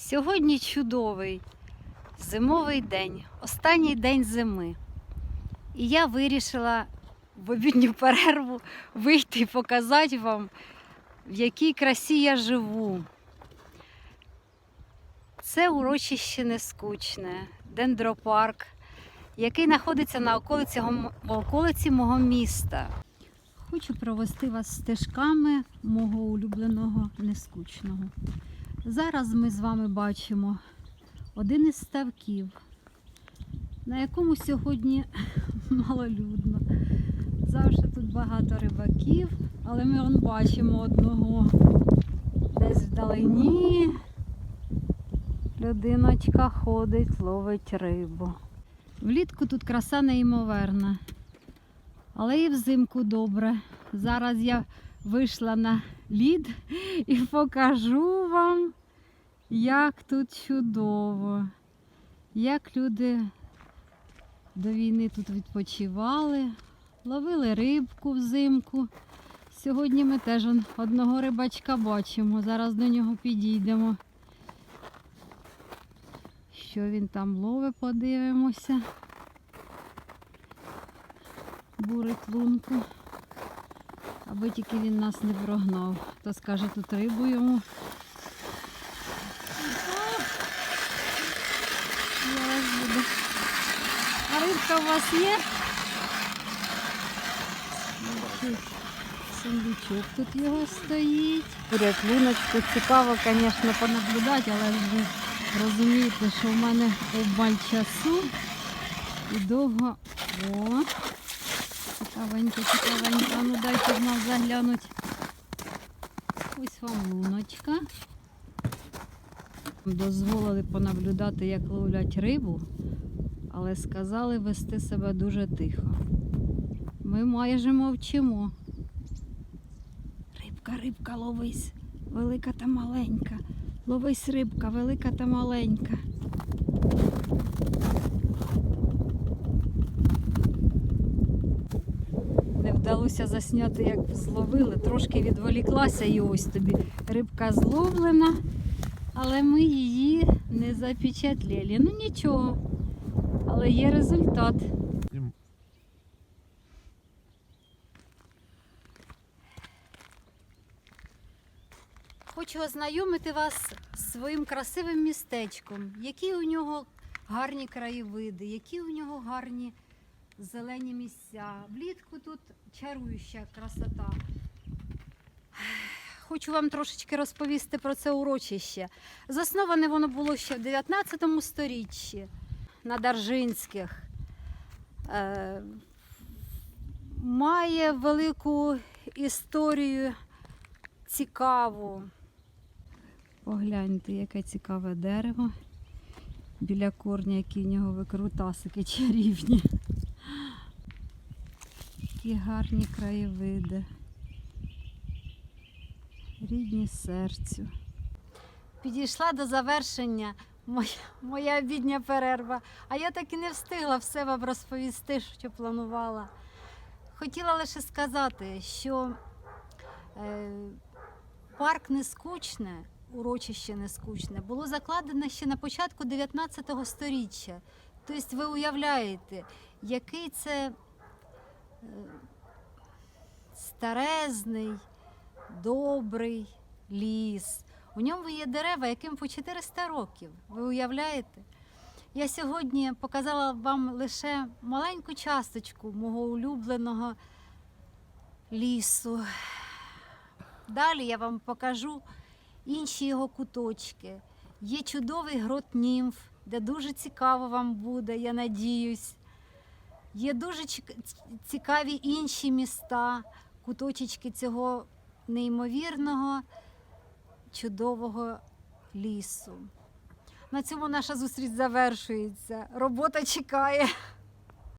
Сьогодні чудовий зимовий день, останній день зими. І я вирішила в обідню перерву вийти і показати вам, в якій красі я живу. Це урочище нескучне, дендропарк, який знаходиться на околиці, околиці мого міста. Хочу провести вас стежками мого улюбленого нескучного. Зараз ми з вами бачимо один із ставків, на якому сьогодні малолюдно. Завжди тут багато рибаків, але ми он бачимо одного десь вдалині. Людиночка ходить, ловить рибу. Влітку тут краса неймовірна, але і взимку добре. Зараз я вийшла на лід і покажу вам, як тут чудово, як люди до війни тут відпочивали, ловили рибку взимку. Сьогодні ми теж одного рибачка бачимо. Зараз до нього підійдемо. Що він там ловить, подивимося. Бурить лунку. Аби тільки він нас не прогнав. То скаже тут рибу йому. А рибка у вас є? Сундучок тут його стоїть. Луночку. Цікаво, звісно, понаблюдати, але ви розумієте, що в мене обмаль часу і довго. О! Цікавенько, цікавенько. А Ну дайте в нас заглянуть. Ось вам луночка. Дозволили понаблюдати, як ловлять рибу, але сказали вести себе дуже тихо. Ми майже мовчимо. Рибка, рибка, ловись, велика та маленька. Ловись рибка, велика та маленька. Не вдалося засняти, як зловили. Трошки відволіклася і ось тобі. Рибка зловлена, але ми її не запечатлели. Ну нічого. Але є результат. Хочу ознайомити вас з своїм красивим містечком. Які у нього гарні краєвиди, які у нього гарні зелені місця. Влітку тут чаруюча красота. Хочу вам трошечки розповісти про це урочище. Засноване воно було ще в 19 сторіччі на Даржинських. Е, має велику історію цікаву. Погляньте, яке цікаве дерево. Біля корня, які в нього викрутасики чарівні. Які гарні краєвиди. Рідні серцю. Підійшла до завершення моя, моя обідня перерва, а я так і не встигла все вам розповісти, що планувала. Хотіла лише сказати, що е, парк не скучне, урочище не скучне, було закладено ще на початку 19 століття. Тобто ви уявляєте, який це старезний, добрий ліс. У ньому є дерева, яким по 400 років. Ви уявляєте? Я сьогодні показала вам лише маленьку часточку мого улюбленого лісу. Далі я вам покажу інші його куточки. Є чудовий грот німф, де дуже цікаво вам буде, я надіюсь. Є дуже цікаві інші міста, куточечки цього неймовірного, чудового лісу. На цьому наша зустріч завершується. Робота чекає.